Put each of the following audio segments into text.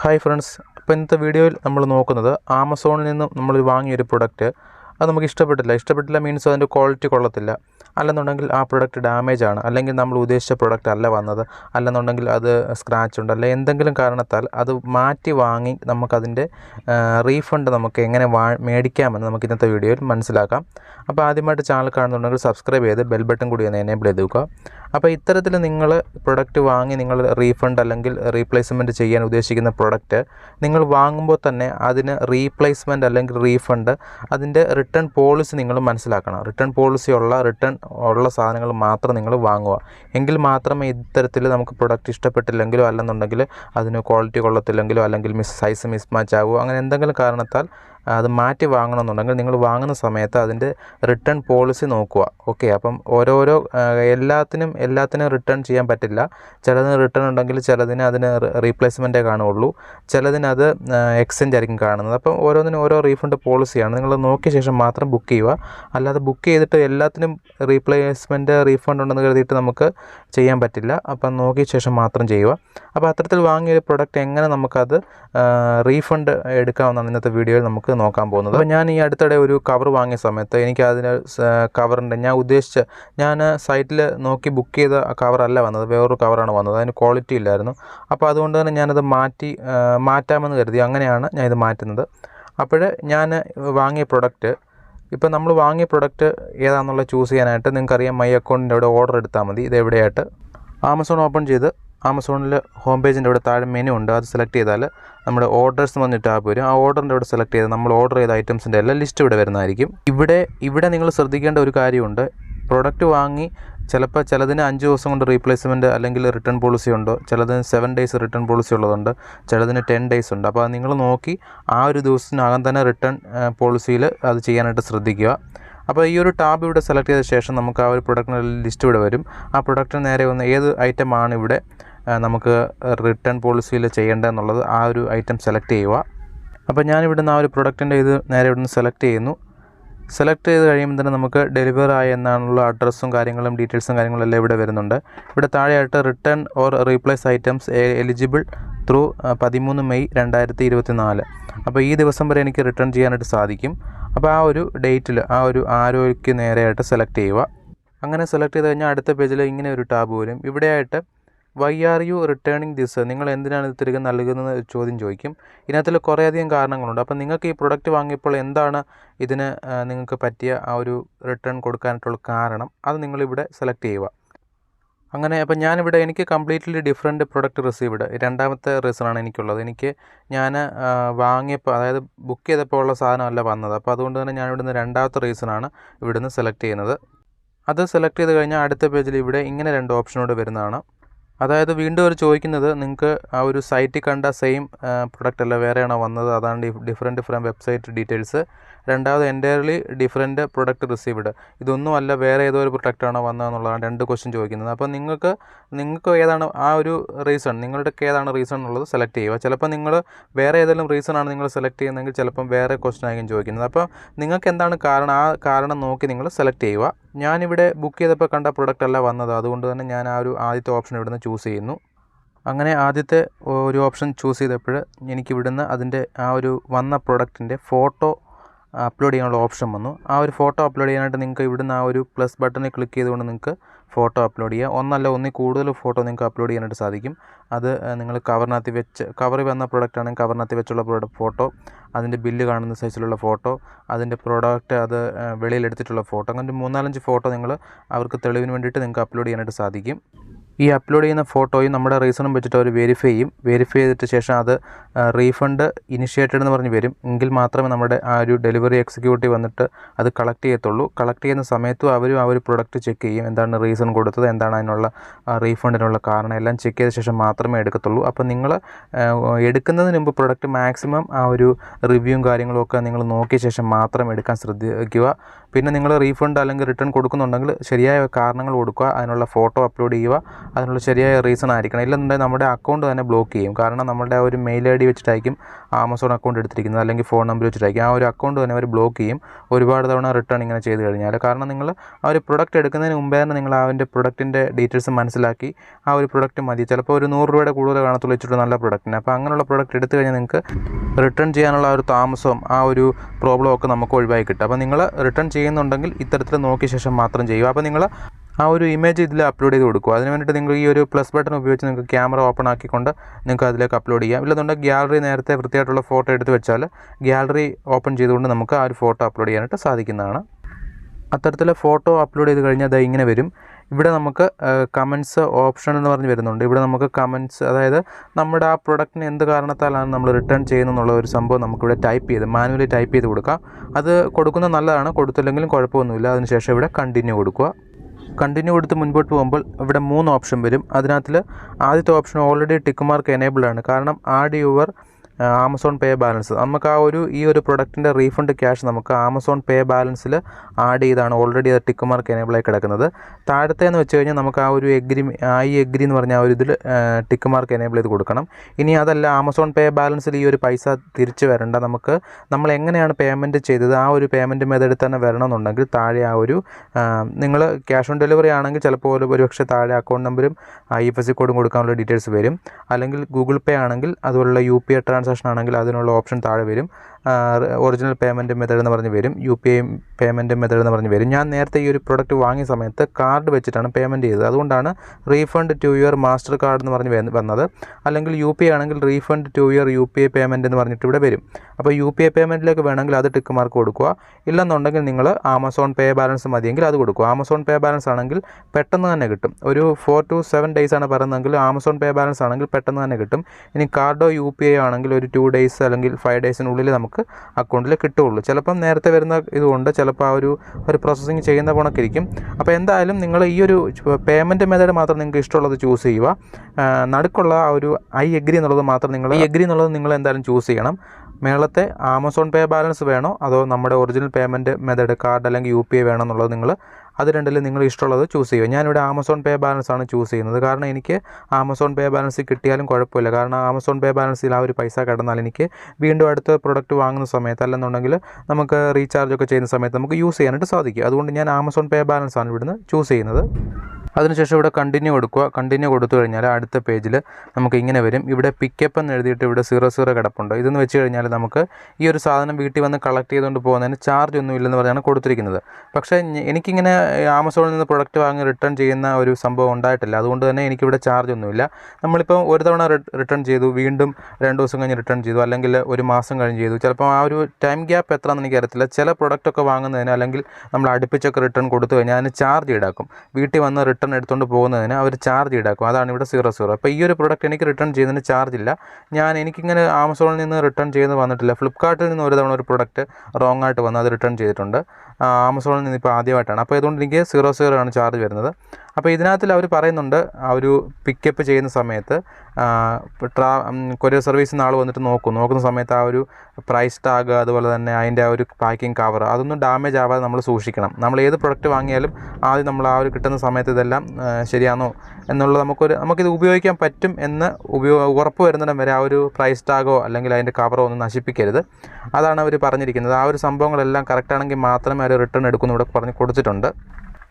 Hi friends അപ്പോൾ ഇന്നത്തെ വീഡിയോയിൽ നമ്മൾ നോക്കുന്നത് ആമസോണിൽ നിന്നും നമ്മൾ വാങ്ങിയൊരു പ്രൊഡക്റ്റ് അത് നമുക്ക് ഇഷ്ടപ്പെട്ടില്ല. ഇഷ്ടപ്പെട്ടില്ല മീൻസ് അതിന്റെ ക്വാളിറ്റി കൊള്ളത്തില്ല. അല്ലെന്നുണ്ടെങ്കിൽ ആ പ്രൊഡക്റ്റ് ഡാമേജ് ആണ്. അല്ലെങ്കിൽ നമ്മൾ ഉദ്ദേശിച്ച പ്രൊഡക്റ്റ് അല്ല വന്നത്. അല്ലെന്നുണ്ടെങ്കിൽ അത് സ്ക്രാച്ച് ഉണ്ട്. അല്ലെങ്കിൽ എന്തെങ്കിലും കാരണത്താൽ അത് മാറ്റി വാങ്ങി നമുക്കതിന്റെ റീഫണ്ട് നമുക്ക് എങ്ങനെ വാ മേടിക്കാമെന്ന് നമുക്ക് ഇന്നത്തെ വീഡിയോയിൽ മനസ്സിലാക്കാം. അപ്പോൾ ആദ്യമായിട്ട് ചാനൽ കാണുന്നുണ്ടെങ്കിൽ സബ്സ്ക്രൈബ് ചെയ്ത് ബെൽ ബട്ടൺ കൂടി ഒന്ന് എനേബിൾ ചെയ്ത് വെക്കുക. അപ്പോൾ ഇത്തരത്തിൽ നിങ്ങൾ പ്രൊഡക്റ്റ് വാങ്ങി നിങ്ങൾ റീഫണ്ട് അല്ലെങ്കിൽ റീപ്ലേസ്മെന്റ് ചെയ്യാൻ ഉദ്ദേശിക്കുന്ന പ്രൊഡക്റ്റ് നിങ്ങൾ വാങ്ങുമ്പോൾ തന്നെ അതിന് റീപ്ലേസ്മെന്റ് അല്ലെങ്കിൽ റീഫണ്ട് അതിന്റെ റിട്ടേൺ പോളിസി നിങ്ങൾ മനസ്സിലാക്കണം. റിട്ടേൺ പോളിസി ഉള്ള റിട്ടേൺ ഉള്ള സാധനങ്ങൾ മാത്രം നിങ്ങൾ വാങ്ങുക. എങ്കിൽ മാത്രമേ ഇത്തരത്തിൽ നമുക്ക് പ്രൊഡക്റ്റ് ഇഷ്ടപ്പെട്ടില്ലെങ്കിലും അല്ലെന്നുണ്ടെങ്കിൽ അതിന് ക്വാളിറ്റി കൊള്ളത്തില്ലെങ്കിലോ അല്ലെങ്കിൽ മിസ് സൈസ് മിസ് മാച്ച് ആകുമോ അങ്ങനെ എന്തെങ്കിലും കാരണത്താൽ അത് മാറ്റി വാങ്ങണമെന്നുണ്ടെങ്കിൽ നിങ്ങൾ വാങ്ങുന്ന സമയത്ത് അതിന്റെ റിട്ടേൺ പോളിസി നോക്കുക. ഓക്കെ അപ്പം ഓരോരോ എല്ലാത്തിനും എല്ലാത്തിനും റിട്ടേൺ ചെയ്യാൻ പറ്റില്ല. ചിലതിന് റിട്ടേൺ ഉണ്ടെങ്കിൽ ചിലതിന് അതിന് റീപ്ലേസ്മെന്റേ കാണുകയുള്ളൂ ചിലതിന് അത് എക്സ്ചേഞ്ച് ആയിരിക്കും കാണുന്നത്. അപ്പം ഓരോന്നിനും ഓരോ റീഫണ്ട് പോളിസിയാണ് നിങ്ങൾ നോക്കിയ ശേഷം മാത്രം ബുക്ക് ചെയ്യുക. അല്ലാതെ ബുക്ക് ചെയ്തിട്ട് എല്ലാത്തിനും റീപ്ലേസ്മെന്റ് റീഫണ്ട് ഉണ്ടെന്ന് കരുതിയിട്ട് നമുക്ക് ചെയ്യാൻ പറ്റില്ല. അപ്പം നോക്കിയ ശേഷം മാത്രം ചെയ്യുക. അപ്പോൾ അത്തരത്തിൽ വാങ്ങിയ ഒരു പ്രൊഡക്റ്റ് എങ്ങനെ നമുക്കത് റീഫണ്ട് എടുക്കാമെന്നാണ് ഇന്നത്തെ വീഡിയോയിൽ നമുക്ക് നോക്കാൻ പോകുന്നത്. അപ്പോൾ ഞാൻ ഈ അടുത്തിടെ ഒരു കവർ വാങ്ങിയ സമയത്ത് എനിക്ക് അതിന് കവറിന്റെ ഞാൻ ഉദ്ദേശിച്ച ഞാൻ സൈറ്റിൽ നോക്കി ബുക്ക് ചെയ്ത കവറല്ല വന്നത്. വേറൊരു കവറാണ് വന്നത്. അതിന് ക്വാളിറ്റി ഇല്ലായിരുന്നു. അപ്പോൾ അതുകൊണ്ട് തന്നെ ഞാനത് മാറ്റി മാറ്റാമെന്ന് കരുതി അങ്ങനെയാണ് ഞാൻ ഇത് മാറ്റുന്നത്. അപ്പോൾ ഞാൻ വാങ്ങിയ പ്രൊഡക്റ്റ് ഇപ്പോൾ നമ്മൾ വാങ്ങിയ പ്രൊഡക്റ്റ് ഏതാണെന്നുള്ള ചൂസ് ചെയ്യാനായിട്ട് നിങ്ങൾക്കറിയാം. മൈ അക്കൗണ്ടിന്റെ അവിടെ ഓർഡർ എടുത്താൽ മതി. ഇത് എവിടെയായിട്ട്? ആമസോൺ ഓപ്പൺ ചെയ്ത് ആമസോണിൽ ഹോം പേജിന്റെ അവിടെ താഴെ മെനു ഉണ്ട്. അത് സെലക്ട് ചെയ്താൽ നമ്മുടെ ഓർഡേഴ്സ് എന്ന് പറഞ്ഞ ടാബ് വരും. ആ ഓർഡറിന്റെ അവിടെ സെലക്ട് ചെയ്താൽ നമ്മൾ ഓർഡർ ചെയ്ത ഐറ്റംസിന്റെ എല്ലാം ലിസ്റ്റ് ഇവിടെ വരുന്നതായിരിക്കും. ഇവിടെ ഇവിടെ നിങ്ങൾ ശ്രദ്ധിക്കേണ്ട ഒരു കാര്യമുണ്ട്. പ്രൊഡക്റ്റ് വാങ്ങി ചിലപ്പോൾ ചിലതിന് അഞ്ച് ദിവസം കൊണ്ട് റീപ്ലേസ്മെന്റ് അല്ലെങ്കിൽ റിട്ടേൺ പോളിസി ഉണ്ടോ? ചിലതിന് സെവൻ ഡേയ്സ് റിട്ടേൺ പോളിസി ഉള്ളതുണ്ട്. ചിലതിന് ടെൻ ഡേയ്സ് ഉണ്ട്. അപ്പോൾ നിങ്ങൾ നോക്കി ആ ഒരു ദിവസത്തിനകം തന്നെ റിട്ടേൺ പോളിസിയിൽ അത് ചെയ്യാനായിട്ട് ശ്രദ്ധിക്കുക. അപ്പോൾ ഈ ഒരു ടാബ് ഇവിടെ സെലക്ട് ചെയ്ത ശേഷം നമുക്ക് ആ ഒരു പ്രൊഡക്റ്റിന്റെ ലിസ്റ്റ് ഇവിടെ വരും. ആ പ്രൊഡക്റ്റിന് നേരെ വന്ന് ഏത് ഐറ്റം ആണ് ഇവിടെ? നമുക്ക് റിട്ടേൺ പോളിസിയിൽ ചെയ്യേണ്ടതെന്നുള്ളത് ആ ഒരു ഐറ്റം സെലക്ട് ചെയ്യുക. അപ്പോൾ ഞാൻ ഇവിടുന്ന് ആ ഒരു പ്രൊഡക്റ്റിന്റെ ഇത് നേരെ ഇവിടുന്ന് സെലക്ട് ചെയ്യുന്നു. സെലക്ട് ചെയ്ത് കഴിയുമ്പോൾ തന്നെ നമുക്ക് ഡെലിവർ ആയി എന്നാണുള്ള അഡ്രസ്സും കാര്യങ്ങളും ഡീറ്റെയിൽസും കാര്യങ്ങളും എല്ലാം ഇവിടെ വരുന്നുണ്ട്. ഇവിടെ താഴെയായിട്ട് return or replace items eligible through പതിമൂന്ന് മെയ് രണ്ടായിരത്തി ഇരുപത്തി നാല് അപ്പോൾ ഈ ദിവസം വരെ എനിക്ക് റിട്ടേൺ ചെയ്യാനായിട്ട് സാധിക്കും. അപ്പോൾ ആ ഒരു ഡേറ്റിൽ ആ ഒരു ആരോയ്ക്ക് നേരെയായിട്ട് സെലക്ട് ചെയ്യുക. അങ്ങനെ സെലക്ട് ചെയ്ത് കഴിഞ്ഞാൽ അടുത്ത പേജിൽ ഇങ്ങനെ ഒരു ടാബ് വരും. ഇവിടെയായിട്ട് why are you returning this നിങ്ങൾ എന്തിനാണ് ഇത് തിരികെ നൽകുന്നത് ചോദ്യം ചോദിക്കും. ഇതിനകത്തിൽ കുറേയധികം കാരണങ്ങളുണ്ട്. അപ്പോൾ നിങ്ങൾക്ക് ഈ പ്രൊഡക്റ്റ് വാങ്ങിയപ്പോൾ എന്താണ് ഇതിന് നിങ്ങൾക്ക് പറ്റിയ ആ ഒരു റിട്ടേൺ കൊടുക്കാനായിട്ടുള്ള കാരണം? അത് നിങ്ങളിവിടെ സെലക്ട് ചെയ്യുക. അങ്ങനെ അപ്പം ഞാനിവിടെ എനിക്ക് കംപ്ലീറ്റ്ലി ഡിഫറെന്റ് പ്രൊഡക്റ്റ് റിസീവ്ഡ് രണ്ടാമത്തെ റീസണാണ് എനിക്കുള്ളത്. എനിക്ക് ഞാൻ വാങ്ങിയപ്പോൾ അതായത് ബുക്ക് ചെയ്തപ്പോൾ ഉള്ള സാധനമല്ല വന്നത്. അപ്പോൾ അതുകൊണ്ട് തന്നെ ഞാൻ ഇവിടുന്ന് രണ്ടാമത്തെ റീസണാണ് ഇവിടുന്ന് സെലക്ട് ചെയ്യുന്നത്. അത് സെലക്ട് ചെയ്ത് കഴിഞ്ഞാൽ അടുത്ത പേജിൽ ഇവിടെ ഇങ്ങനെ രണ്ട് ഓപ്ഷനോട് വരുന്നതാണ്. അതായത് വീണ്ടും അവർ ചോദിക്കുന്നത് നിങ്ങൾക്ക് ആ ഒരു സൈറ്റിൽ കണ്ട സെയിം പ്രൊഡക്റ്റ് അല്ല വേറെയാണോ വന്നത്? അതാണ് ഡിഫറെന്റ് ഫ്രം വെബ്സൈറ്റ് ഡീറ്റെയിൽസ് രണ്ടാമത് എന്റയർലി ഡിഫറെന്റ് പ്രൊഡക്റ്റ് റിസീവ്ഡ് ഇതൊന്നും അല്ല വേറെ ഏതോ ഒരു പ്രൊഡക്റ്റാണോ വന്നതെന്നുള്ളതാണ് രണ്ട് ക്വസ്റ്റ്യൻ ചോദിക്കുന്നത്. അപ്പോൾ നിങ്ങൾക്ക് നിങ്ങൾക്ക് ഏതാണ് ആ ഒരു റീസൺ നിങ്ങളുടെ ഏതാണ് റീസൺ എന്നുള്ളത് സെലക്ട് ചെയ്യുക. ചിലപ്പോൾ നിങ്ങൾ വേറെ ഏതെങ്കിലും റീസൺ ആണ് നിങ്ങൾ സെലക്ട് ചെയ്യുന്നതെങ്കിൽ ചിലപ്പം വേറെ ക്വസ്റ്റ്യൻ ആയിരിക്കും ചോദിക്കുന്നത്. അപ്പോൾ നിങ്ങൾക്ക് എന്താണ് കാരണം? ആ കാരണം നോക്കി നിങ്ങൾ സെലക്ട് ചെയ്യുക. ഞാനിവിടെ ബുക്ക് ചെയ്തപ്പോൾ കണ്ട പ്രൊഡക്റ്റ് അല്ല വന്നത്. അതുകൊണ്ട് തന്നെ ഞാൻ ആ ഒരു ആദ്യത്തെ ഓപ്ഷൻ ഇവിടുന്ന് ചൂസ് ചെയ്യുന്നു. അങ്ങനെ ആദ്യത്തെ ഒരു ഓപ്ഷൻ ചൂസ് ചെയ്തപ്പോൾ എനിക്ക് ഇവിടുന്ന് അതിന്റെ ആ ഒരു വന്ന പ്രൊഡക്റ്റിന്റെ ഫോട്ടോ അപ്ലോഡ് ചെയ്യാനുള്ള ഓപ്ഷൻ വന്നു. ആ ഒരു ഫോട്ടോ അപ്ലോഡ് ചെയ്യാനായിട്ട് നിങ്ങൾക്ക് ഇവിടുന്ന് ആ ഒരു പ്ലസ് ബട്ടണിൽ ക്ലിക്ക് ചെയ്തുകൊണ്ട് നിങ്ങൾക്ക് ഫോട്ടോ അപ്ലോഡ് ചെയ്യാം. ഒന്നല്ല ഒന്നിൽ കൂടുതൽ ഫോട്ടോ നിങ്ങൾക്ക് അപ്ലോഡ് ചെയ്യാനായിട്ട് സാധിക്കും. അത് നിങ്ങൾ കവറിനകത്ത് വെച്ച് കവറിൽ വന്ന പ്രോഡക്റ്റ് ആണെങ്കിൽ കവറിനകത്ത് വെച്ചുള്ള പ്രോഡക്റ്റ് ഫോട്ടോ അതിന്റെ ബില്ല് കാണുന്ന സൈസിലുള്ള ഫോട്ടോ അതിന്റെ പ്രോഡക്റ്റ് അത് വെളിയിലെടുത്തിട്ടുള്ള ഫോട്ടോ അങ്ങനെ മൂന്നാലഞ്ച് ഫോട്ടോ നിങ്ങൾ അവർക്ക് തെളിവിന് വേണ്ടിയിട്ട് നിങ്ങൾക്ക് അപ്ലോഡ് ചെയ്യാനായിട്ട് സാധിക്കും. ഈ അപ്ലോഡ് ചെയ്യുന്ന ഫോട്ടോയും നമ്മുടെ റീസണും വെച്ചിട്ട് അവർ വെരിഫൈ ചെയ്യും. വെരിഫൈ ചെയ്തിട്ട് ശേഷം അത് റീഫണ്ട് ഇനിഷ്യേറ്റഡ് എന്ന് പറഞ്ഞ് വരും. എങ്കിൽ മാത്രമേ നമ്മുടെ ആ ഒരു ഡെലിവറി എക്സിക്യൂട്ടീവ് വന്നിട്ട് അത് കളക്ട് ചെയ്യത്തുള്ളൂ. കളക്ട് ചെയ്യുന്ന സമയത്തും അവരും ആ ഒരു പ്രൊഡക്റ്റ് ചെക്ക് ചെയ്യും. എന്താണ് റീസൺ കൊടുത്തത് എന്താണ് അതിനുള്ള റീഫണ്ടിനുള്ള കാരണം. എല്ലാം ചെക്ക് ചെയ്ത ശേഷം മാത്രമേ എടുക്കത്തുള്ളൂ. അപ്പോൾ നിങ്ങൾ എടുക്കുന്നതിന് മുമ്പ് പ്രൊഡക്റ്റ് മാക്സിമം ആ ഒരു റിവ്യൂവും കാര്യങ്ങളും ഒക്കെ നിങ്ങൾ നോക്കിയ ശേഷം മാത്രം എടുക്കാൻ ശ്രദ്ധിക്കുക. പിന്നെ നിങ്ങൾ റീഫണ്ട് അല്ലെങ്കിൽ റിട്ടേൺ കൊടുക്കുന്നുണ്ടെങ്കിൽ ശരിയായ കാരണങ്ങൾ കൊടുക്കുക അതിനുള്ള ഫോട്ടോ അപ്ലോഡ് ചെയ്യുക അതിനുള്ള ശരിയായ റീസൺ ആയിരിക്കണം. ഇല്ലെന്നുണ്ടെങ്കിൽ നമ്മുടെ അക്കൗണ്ട് തന്നെ ബ്ലോക്ക് ചെയ്യും. കാരണം നമ്മുടെ ആ ഒരു മെയിൽ ഐ ഡി വെച്ചിട്ടായിരിക്കും ആമസോൺ അക്കൗണ്ട് എടുത്തിരിക്കുന്നത് അല്ലെങ്കിൽ ഫോൺ നമ്പർ വെച്ചിട്ടായിരിക്കും. ആ ഒരു അക്കൗണ്ട് തന്നെ അവർ ബ്ലോക്ക് ചെയ്യും. ഒരുപാട് തവണ റിട്ടേൺ ഇങ്ങനെ ചെയ്ത് കഴിഞ്ഞാൽ കാരണം നിങ്ങൾ ആ ഒരു പ്രൊഡക്റ്റ് എടുക്കുന്നതിന് മുമ്പേ തന്നെ നിങ്ങൾ ആ അതിന്റെ പ്രൊഡക്റ്റിന്റെ ഡീറ്റെയിൽസ് മനസ്സിലാക്കി ആ ഒരു പ്രൊഡക്റ്റ് മതി. ചിലപ്പോൾ ഒരു നൂറ് രൂപയുടെ കൂടുതൽ കാണത്തുള്ളൂ വെച്ചിട്ട് നല്ല പ്രൊഡക്റ്റിന് അപ്പോൾ അങ്ങനെയുള്ള പ്രൊഡക്റ്റ് എടുത്തു കഴിഞ്ഞാൽ നിങ്ങൾക്ക് റിട്ടേൺ ചെയ്യാനുള്ള ഒരു താമസവും ആ ഒരു പ്രോബ്ലം ഒക്കെ നമുക്ക് ഒഴിവായി കിട്ടും. അപ്പോൾ നിങ്ങൾ റിട്ടേൺ ചെയ്യുന്നുണ്ടെങ്കിൽ ഇത്തരത്തിൽ നോക്കിയ ശേഷം മാത്രം ചെയ്യുക. അപ്പോൾ നിങ്ങൾ ആ ഒരു ഇമേജ് ഇതിൽ അപ്ലോഡ് ചെയ്ത് കൊടുക്കുക അതിന് വേണ്ടിയിട്ട് നിങ്ങൾ ഈ ഒരു പ്ലസ് ബട്ടൺ ഉപയോഗിച്ച് നിങ്ങൾക്ക് ക്യാമറ ഓപ്പൺ ആക്കിക്കൊണ്ട് നിങ്ങൾക്ക് അതിലേക്ക് അപ്ലോഡ് ചെയ്യാം. ഇല്ലെന്നുണ്ടെങ്കിൽ ഗ്യാലറി നേരത്തെ വൃത്തിയായിട്ടുള്ള ഫോട്ടോ എടുത്ത് വെച്ചാൽ ഗ്യാലറി ഓപ്പൺ ചെയ്തുകൊണ്ട് നമുക്ക് ആ ഒരു ഫോട്ടോ അപ്ലോഡ് ചെയ്യാനായിട്ട് സാധിക്കുന്നതാണ്. അത്തരത്തിലെ ഫോട്ടോ അപ്ലോഡ് ചെയ്ത് കഴിഞ്ഞാൽ അത് ഇങ്ങനെ വരും. ഇവിടെ നമുക്ക് കമൻസ് ഓപ്ഷൻ എന്ന് പറഞ്ഞ് വരുന്നുണ്ട്. ഇവിടെ നമുക്ക് കമൻസ് അതായത് നമ്മുടെ ആ പ്രൊഡക്റ്റിന് എന്ത് കാരണത്താലാണ് നമ്മൾ റിട്ടേൺ ചെയ്യുന്നതെന്നുള്ള ഒരു സംഭവം നമുക്കിവിടെ ടൈപ്പ് ചെയ്ത് മാനുവലി ടൈപ്പ് ചെയ്ത് കൊടുക്കാം. അത് കൊടുക്കുന്നത് നല്ലതാണ്. കൊടുത്തില്ലെങ്കിലും കുഴപ്പമൊന്നുമില്ല. അതിനുശേഷം ഇവിടെ കണ്ടിന്യൂ കൊടുക്കുക. കണ്ടിന്യൂ കൊടുത്ത് മുൻപോട്ട് പോകുമ്പോൾ ഇവിടെ മൂന്ന് ഓപ്ഷൻ വരും. അതിനകത്തിൽ ആദ്യത്തെ option already tick mark enable ആണ്. കാരണം add your Amazon pay balance നമുക്ക് ആ ഒരു ഈ ഒരു പ്രൊഡക്റ്റിന്റെ റീഫണ്ട് ക്യാഷ് നമുക്ക് ആമസോൺ പേ ബാലൻസിൽ ആഡ് ചെയ്താണ് ഓൾറെഡി അത് ടിക്ക് മാർക്ക് എനേബിളായി കിടക്കുന്നത്. താഴത്തെ എന്ന് വെച്ച് കഴിഞ്ഞാൽ നമുക്ക് ആ ഒരു എഗ്രി ഈ എഗ്രി എന്ന് പറഞ്ഞ ആ ഒരു ഇതിൽ ടിക്ക് മാർക്ക് എനേബിൾ ചെയ്ത് കൊടുക്കണം. ഇനി അതല്ല ആമസോൺ പേ ബാലൻസിൽ ഈ ഒരു പൈസ തിരിച്ച് വരേണ്ട. നമുക്ക് നമ്മൾ എങ്ങനെയാണ് പേയ്മെന്റ് ചെയ്തത്? ആ ഒരു പേയ്മെന്റ് മെത്തേഡിൽ തന്നെ വരണമെന്നുണ്ടെങ്കിൽ താഴെ ആ ഒരു നിങ്ങൾ ക്യാഷ് ഓൺ ഡെലിവറി ആണെങ്കിൽ ചിലപ്പോൾ ഒരു പക്ഷേ താഴെ അക്കൗണ്ട് നമ്പറും ഐ എഫ് എസ് സി കോഡും കൊടുക്കാനുള്ള ഡീറ്റെയിൽസ് വരും. അല്ലെങ്കിൽ ഗൂഗിൾ പേ ആണെങ്കിൽ അതുപോലുള്ള യു പി ഐ ട്രാൻസാക്ഷൻ ആണെങ്കിൽ അതിനുള്ള ഓപ്ഷൻ താഴെ വരും. ഒറിജിനൽ പേയ്മെന്റ് മെത്തേഡ് എന്ന് പറഞ്ഞ് വരും. U P I payment method എന്ന് പറഞ്ഞ് വരും. ഞാൻ നേരത്തെ ഈ ഒരു പ്രൊഡക്റ്റ് വാങ്ങിയ സമയത്ത് കാർഡ് വെച്ചിട്ടാണ് പേയ്മെന്റ് ചെയ്തത്. അതുകൊണ്ടാണ് refund to your master card എന്ന് പറഞ്ഞ് വന്നത്. അല്ലെങ്കിൽ യു പി ആണെങ്കിൽ refund to your U P I payment എന്ന് പറഞ്ഞിട്ട് ഇവിടെ വരും. അപ്പോൾ യു പി ഐ പേയ്മെന്റിലേക്ക് വേണമെങ്കിൽ അത് ടിക്ക് മാർക്ക് കൊടുക്കുക. ഇല്ലെന്നുണ്ടെങ്കിൽ നിങ്ങൾ ആമസോൺ പേ ബാലൻസ് മതിയെങ്കിൽ അത് കൊടുക്കുക. ആമസോൺ പേ ബാലൻസ് ആണെങ്കിൽ പെട്ടെന്ന് തന്നെ കിട്ടും. ഒരു ഫോർ ടു സെവൻ ഡേയ്സ് ആണ് പറയുന്നതെങ്കിൽ ആമസോൺ പേ ബാലൻസ് ആണെങ്കിൽ പെട്ടെന്ന് തന്നെ കിട്ടും. ഇനി കാർഡോ യു പി ഐ ആണെങ്കിൽ ഒരു ടു ഡേയ്സ് അല്ലെങ്കിൽ ഫൈവ് ഡേയ്സിനുള്ളിൽ നമുക്ക് അക്കൗണ്ടിൽ കിട്ടുകയുള്ളൂ. ചിലപ്പം നേരത്തെ വരുന്ന ഇതുകൊണ്ട് ചിലപ്പോൾ ആ ഒരു ഒരു പ്രോസസ്സിങ് ചെയ്യുന്ന കണക്കിരിക്കും അപ്പോൾ എന്തായാലും നിങ്ങൾ ഈ ഒരു പേയ്മെന്റ് മെത്തേഡ് മാത്രം നിങ്ങൾക്ക് ഇഷ്ടമുള്ളത് ചൂസ് ചെയ്യുക. നടുക്കുള്ള ആ ഒരു ഐ എഗ്രി എന്നുള്ളത് മാത്രം നിങ്ങൾ ഐ എഗ്രി എന്നുള്ളത് നിങ്ങൾ എന്തായാലും ചൂസ് ചെയ്യണം. മേളത്തെ ആമസോൺ പേ ബാലൻസ് വേണോ? അതോ നമ്മുടെ ഒറിജിനൽ പേയ്മെന്റ് മെത്തേഡ് കാർഡ് അല്ലെങ്കിൽ യു പി ഐ വേണോ എന്നുള്ളത് നിങ്ങൾ അത് രണ്ടിൽ നിങ്ങൾ ഇഷ്ടമുള്ളത് ചൂസ് ചെയ്യുക. ഞാനിവിടെ ആമസോൺ പേ ബാലൻസ് ആണ് ചൂസ് ചെയ്യുന്നത്. കാരണം എനിക്ക് ആമസോൺ പേ ബാലൻസ് കിട്ടിയാലും കുഴപ്പമില്ല. കാരണം ആമസോൺ പേ ബാലൻസിൽ ആ ഒരു പൈസ കിടന്നാൽ എനിക്ക് വീണ്ടും അടുത്ത പ്രൊഡക്റ്റ് വാങ്ങുന്ന സമയത്ത് അല്ലെന്നുണ്ടെങ്കിൽ നമുക്ക് റീചാർജ് ഒക്കെ ചെയ്യുന്ന സമയത്ത് നമുക്ക് യൂസ് ചെയ്യാനായിട്ട് സാധിക്കും. അതുകൊണ്ട് ഞാൻ ആമസോൺ പേ ബാലൻസ് ആണ് ഇവിടുന്ന് ചൂസ് ചെയ്യുന്നത്. അതിനുശേഷം ഇവിടെ കണ്ടിന്യൂ കൊടുക്കുക കണ്ടിന്യൂ കൊടുത്തു കഴിഞ്ഞാൽ അടുത്ത പേജിൽ നമുക്ക് ഇങ്ങനെ വരും. ഇവിടെ പിക്കപ്പ് എന്ന് എഴുതിയിട്ട് ഇവിടെ സീറോ സീറോ കിടപ്പുണ്ട്. ഇതെന്ന് വെച്ച് കഴിഞ്ഞാൽ നമുക്ക് ഈ ഒരു സാധനം വീട്ടിൽ വന്ന് കളക്ട് ചെയ്തുകൊണ്ട് പോകുന്നതിന് ചാർജ് ഒന്നും ഇല്ലെന്ന് പറഞ്ഞാണ് കൊടുത്തിരിക്കുന്നത്. പക്ഷേ എനിക്കിങ്ങനെ ആമസോണിൽ നിന്ന് പ്രൊഡക്റ്റ് വാങ്ങി റിട്ടേൺ ചെയ്യുന്ന ഒരു സംഭവം ഉണ്ടായിട്ടില്ല. അതുകൊണ്ട് തന്നെ എനിക്കിവിടെ ചാർജ് ഒന്നുമില്ല നമ്മളിപ്പോൾ ഒരു തവണ റിട്ടേൺ ചെയ്തു. വീണ്ടും രണ്ട് ദിവസം കഴിഞ്ഞ് റിട്ടേൺ ചെയ്തു. അല്ലെങ്കിൽ ഒരു മാസം കഴിഞ്ഞ് ചെയ്തു. ചിലപ്പോൾ ആ ഒരു ടൈം ഗ്യാപ്പ് എത്രയാണെന്ന് എനിക്കറിയത്തില്ല ചില പ്രൊഡക്റ്റൊക്കെ വാങ്ങുന്നതിന് അല്ലെങ്കിൽ നമ്മൾ അടുപ്പിച്ചൊക്കെ റിട്ടേൺ കൊടുത്തു കഴിഞ്ഞാൽ അതിന് ചാർജ് ഈടാക്കും. വീട്ടിൽ വന്ന് റിട്ടേൺ എടുത്തുകൊണ്ട് പോകുന്നതിന് അവർ ചാർജ് ഈടാക്കും. അതാണ് ഇവിടെ സീറോ സീറോ അപ്പോൾ ഈ ഒരു പ്രോഡക്റ്റ് എനിക്ക് റിട്ടേൺ ചെയ്യുന്നതിന് ചാർജ് ഇല്ല. ഞാൻ എനിക്കിങ്ങനെ ആമസോണിൽ നിന്ന് റിട്ടേൺ ചെയ്യുന്നത് വന്നിട്ടില്ല. ഫ്ലിപ്കാർട്ടിൽ നിന്ന് ഒരു തവണ ഒരു പ്രോഡക്റ്റ് റോങ് ആയിട്ട് വന്ന് അത് റിട്ടേൺ ചെയ്തിട്ടുണ്ട്. ആമസോണിൽ നിന്ന് ഇപ്പോൾ ആദ്യമായിട്ടാണ്. അപ്പോൾ ഇതുകൊണ്ട് എനിക്ക് സീറോ സീറോ ആണ് ചാർജ് വരുന്നത്. അപ്പോൾ ഇതിനകത്തിൽ അവർ പറയുന്നുണ്ട് ഒരു പിക്കപ്പ് ചെയ്യുന്ന സമയത്ത് ട്രാ കൊറിയർ സർവീസിൽ നിന്ന് ആൾ വന്നിട്ട് നോക്കും. നോക്കുന്ന സമയത്ത് ആ ഒരു പ്രൈസ് ടാഗ് അതുപോലെ തന്നെ അതിന്റെ ആ ഒരു പാക്കിംഗ് കവർ അതൊന്നും ഡാമേജ് ആവാതെ നമ്മൾ സൂക്ഷിക്കണം. നമ്മൾ ഏത് പ്രൊഡക്റ്റ് വാങ്ങിയാലും ആദ്യം നമ്മൾ ആ ഒരു കിട്ടുന്ന സമയത്ത് ഇതെല്ലാം ശരിയാണോ എന്നുള്ളത് നമുക്കൊരു നമുക്കിത് ഉപയോഗിക്കാൻ പറ്റും എന്ന് ഉപയോഗ ഉറപ്പ് വരുന്നിടം വരെ ആ ഒരു പ്രൈസ് ടാഗോ അല്ലെങ്കിൽ അതിന്റെ കവറോ ഒന്നും നശിപ്പിക്കരുത്. അതാണ് അവർ പറഞ്ഞിരിക്കുന്നത്. ആ ഒരു സംഭവങ്ങളെല്ലാം കറക്റ്റ് ആണെങ്കിൽ മാത്രമേ അവർ റിട്ടേൺ എടുക്കുന്നു ഇവിടെ പറഞ്ഞ് കൊടുത്തിട്ടുണ്ട്.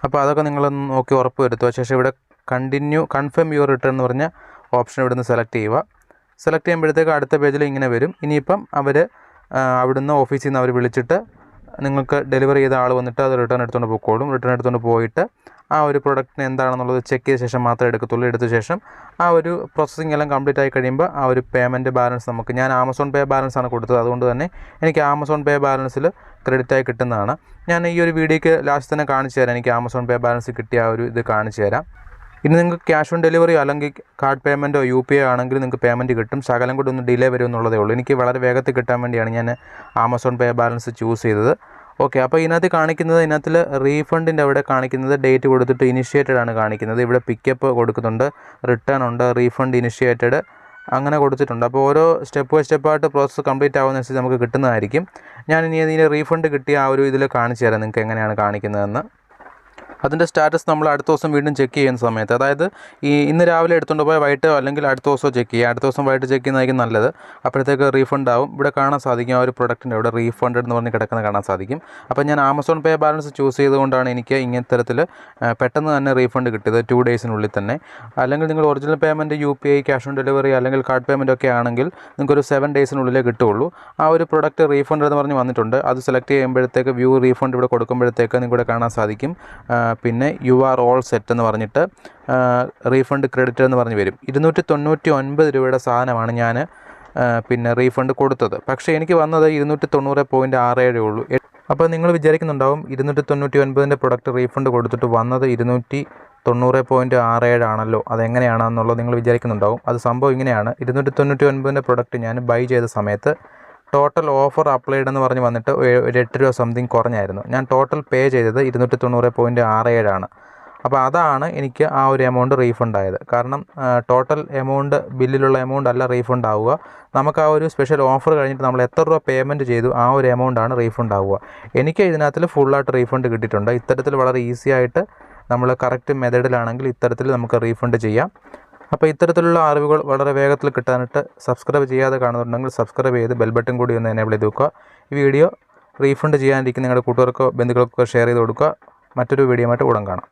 അപ്പോൾ അതൊക്കെ നിങ്ങളൊന്ന് നോക്കി ഉറപ്പ് വരുത്തുക. ശേഷം ഇവിടെ കണ്ടിന്യൂ കൺഫേം യുവർ റിട്ടേൺ എന്ന് പറഞ്ഞ ഓപ്ഷൻ ഇവിടുന്ന് സെലക്ട് ചെയ്യുക. സെലക്ട് ചെയ്യുമ്പോഴത്തേക്ക് അടുത്ത പേജിൽ ഇങ്ങനെ വരും. ഇനിയിപ്പം അവർ അവിടുന്ന് ഓഫീസിൽ നിന്ന് അവർ വിളിച്ചിട്ട് നിങ്ങൾക്ക് ഡെലിവറി ചെയ്ത ആൾ വന്നിട്ട് അത് റിട്ടേൺ എടുത്തുകൊണ്ട് പോയിക്കോളും റിട്ടേൺ എടുത്തുകൊണ്ട് പോയിട്ട് ആ ഒരു പ്രൊഡക്റ്റിന് എന്താണെന്നുള്ളത് ചെക്ക് ചെയ്ത ശേഷം മാത്രമേ എടുക്കത്തുള്ളൂ. എടുത്ത ശേഷം ആ ഒരു പ്രോസസ്സിംഗ് എല്ലാം കംപ്ലീറ്റ് ആയി കഴിയുമ്പോൾ ആ ഒരു പേയ്മെന്റ് ബാലൻസ് നമുക്ക് ഞാൻ ആമസോൺ പേ ബാലൻസ് ആണ് കൊടുത്തത്. അതുകൊണ്ട് തന്നെ എനിക്ക് ആമസോൺ പേ ബാലൻസിൽ ക്രെഡിറ്റ് ആയി കിട്ടുന്നതാണ്. ഞാൻ ഈ ഒരു വീഡിയോയ്ക്ക് ലാസ്റ്റ് തന്നെ കാണിച്ചു തരാം. എനിക്ക് ആമസോൺ പേ ബാലൻസ് കിട്ടിയ ആ ഒരു ഇത് കാണിച്ചു തരാം. ഇനി നിങ്ങൾക്ക് ക്യാഷ് ഓൺ ഡെലിവറിയോ അല്ലെങ്കിൽ കാർഡ് പേയ്മെന്റോ യു പി ഐ ആണെങ്കിൽ നിങ്ങൾക്ക് പേയ്മെന്റ് കിട്ടും. ശകലം കൂടി ഒന്ന് ഡിലേ വരും എന്നുള്ളതേ ഉള്ളൂ. എനിക്ക് വളരെ വേഗത്തിൽ കിട്ടാൻ വേണ്ടിയാണ് ഞാൻ ആമസോൺ പേ ബാലൻസ് ചൂസ് ചെയ്തത്. ഓക്കെ അപ്പോൾ ഇതിനകത്ത് കാണിക്കുന്നത് ഇതിനകത്തിൽ റീഫണ്ടിന്റെ അവിടെ കാണിക്കുന്നത് ഡേറ്റ് കൊടുത്തിട്ട് ഇനിഷ്യേറ്റഡ് ആണ് കാണിക്കുന്നത്. ഇവിടെ പിക്കപ്പ് കൊടുക്കുന്നുണ്ട് റിട്ടേൺ ഉണ്ട് റീഫണ്ട് ഇനിഷ്യേറ്റഡ് അങ്ങനെ കൊടുത്തിട്ടുണ്ട്. അപ്പോൾ ഓരോ സ്റ്റെപ്പ് ബൈ സ്റ്റെപ്പായിട്ട് പ്രോസസ്സ് കംപ്ലീറ്റ് ആവുന്നതനുസരിച്ച് നമുക്ക് കിട്ടുന്നതായിരിക്കും. ഞാൻ ഇനി ഇതിന്റെ റീഫണ്ട് കിട്ടിയ ആ ഒരു ഇതിൽ കാണിച്ചു തരാം. നിങ്ങൾക്ക് എങ്ങനെയാണ് കാണിക്കുന്നതെന്ന്. അതിന്റെ സ്റ്റാറ്റസ് നമ്മൾ അടുത്ത ദിവസം വീണ്ടും ചെക്ക് ചെയ്യുന്ന സമയത്ത്. അതായത് ഈ ഇന്ന് രാവിലെ എടുത്തുകൊണ്ട് പോയാൽ വൈകിട്ട് അല്ലെങ്കിൽ അടുത്ത ദിവസം ചെക്ക് ചെയ്യുക. അടുത്ത ദിവസം വൈകിട്ട് ചെക്ക് ചെയ്യുന്നതായിരിക്കും നല്ലത്. അപ്പോഴത്തേക്ക് റീഫണ്ട് ആവും. ഇവിടെ കാണാൻ സാധിക്കും ആ ഒരു പ്രൊഡക്റ്റിന്റെ അവിടെ റീഫണ്ട് എന്ന് പറഞ്ഞ് കിടക്കുന്ന കാണാൻ സാധിക്കും. അപ്പോൾ ഞാൻ ആമസോൺ പേ ബാലൻസ് ചൂസ് ചെയ്തുകൊണ്ടാണ് എനിക്ക് ഇങ്ങനത്തെ തരത്തിൽ പെട്ടെന്ന് തന്നെ റീഫണ്ട് കിട്ടിയത് ടു ഡേയ്സിനുള്ളിൽ തന്നെ. അല്ലെങ്കിൽ നിങ്ങൾ original payment U P I cash on delivery അല്ലെങ്കിൽ കാർഡ് പേയ്മെന്റ് ഒക്കെ ആണെങ്കിൽ നിങ്ങൾക്കൊരു സെവൻ ഡേയ്സിനുള്ളിലേ കിട്ടുള്ളൂ ആ ഒരു പ്രൊഡക്റ്റ് റീഫണ്ട് എന്ന് പറഞ്ഞ് വന്നിട്ടുണ്ട്. അത് സെലക്ട് ചെയ്യുമ്പോഴത്തേക്ക് വ്യൂ റീഫണ്ട് ഇവിടെ കൊടുക്കുമ്പോഴത്തേക്ക് നിങ്ങളുടെ കാണാൻ സാധിക്കും. പിന്നെ യു ആർ ഓൾ സെറ്റ് എന്ന് പറഞ്ഞിട്ട് റീഫണ്ട് ക്രെഡിറ്റ് എന്ന് പറഞ്ഞ് വരും. ഇരുന്നൂറ്റി തൊണ്ണൂറ്റി ഒൻപത് രൂപയുടെ സാധനമാണ് ഞാൻ പിന്നെ റീഫണ്ട് കൊടുത്തത്. പക്ഷേ എനിക്ക് വന്നത് ഇരുന്നൂറ്റി തൊണ്ണൂറ് പോയിന്റ് ആറ് ഏഴേ ഉള്ളൂ. അപ്പോൾ നിങ്ങൾ വിചാരിക്കുന്നുണ്ടാവും ഇരുന്നൂറ്റി തൊണ്ണൂറ്റി ഒൻപതിന്റെ പ്രൊഡക്റ്റ് റീഫണ്ട് കൊടുത്തിട്ട് വന്നത് ഇരുന്നൂറ്റി തൊണ്ണൂറ് പോയിന്റ് ആറ് ഏഴാണല്ലോ അതെങ്ങനെയാണെന്നുള്ളത് നിങ്ങൾ വിചാരിക്കുന്നുണ്ടാവും. അത് സംഭവം ഇങ്ങനെയാണ്. ഇരുന്നൂറ്റി തൊണ്ണൂറ്റി ഒൻപതിന്റെ പ്രൊഡക്റ്റ് ഞാൻ ബൈ ചെയ്ത സമയത്ത് ടോട്ടൽ ഓഫർ അപ്ലൈഡ് എന്ന് പറഞ്ഞ് വന്നിട്ട് ഒരു എട്ട് രൂപ സംതിങ് കുറഞ്ഞായിരുന്നു. ഞാൻ ടോട്ടൽ പേ ചെയ്തത് ഇരുന്നൂറ്റി തൊണ്ണൂറ് പോയിന്റ് ആറ് ഏഴാണ്. അപ്പോൾ അതാണ് എനിക്ക് ആ ഒരു എമൗണ്ട് റീഫണ്ട് ആയത്. കാരണം ടോട്ടൽ എമൗണ്ട് ബില്ലിലുള്ള എമൗണ്ട് അല്ല റീഫണ്ട് ആവുക. നമുക്ക് ആ ഒരു സ്പെഷ്യൽ ഓഫർ കഴിഞ്ഞിട്ട് നമ്മൾ എത്ര രൂപ പേയ്മെന്റ് ചെയ്തു ആ ഒരു എമൗണ്ടാണ് റീഫണ്ട് ആവുക. എനിക്ക് ഇതിനകത്തിൽ ഫുള്ളായിട്ട് റീഫണ്ട് കിട്ടിയിട്ടുണ്ട്. ഇത്തരത്തിൽ വളരെ ഈസി ആയിട്ട് നമ്മൾ കറക്റ്റ് മെത്തേഡിലാണെങ്കിൽ ഇത്തരത്തിൽ നമുക്ക് റീഫണ്ട് ചെയ്യാം. അപ്പോൾ ഇത്തരത്തിലുള്ള അറിവുകൾ വളരെ വേഗത്തിൽ കിട്ടാനായിട്ട് സബ്സ്ക്രൈബ് ചെയ്യാതെ കാണുന്നുണ്ടെങ്കിൽ സബ്സ്ക്രൈബ് ചെയ്ത് ബെൽ ബട്ടൺ കൂടി ഒന്ന് എനേബിൾ ചെയ്ത് വെക്കുക. ഈ വീഡിയോ റീഫണ്ട് ചെയ്യാനിരിക്കുന്ന നിങ്ങളുടെ കൂട്ടുകാർക്കോ ബന്ധുക്കൾക്കോ ഷെയർ ചെയ്ത് കൊടുക്കുക. മറ്റൊരു വീഡിയോ ആയിട്ട് ഉടൻ കാണാം.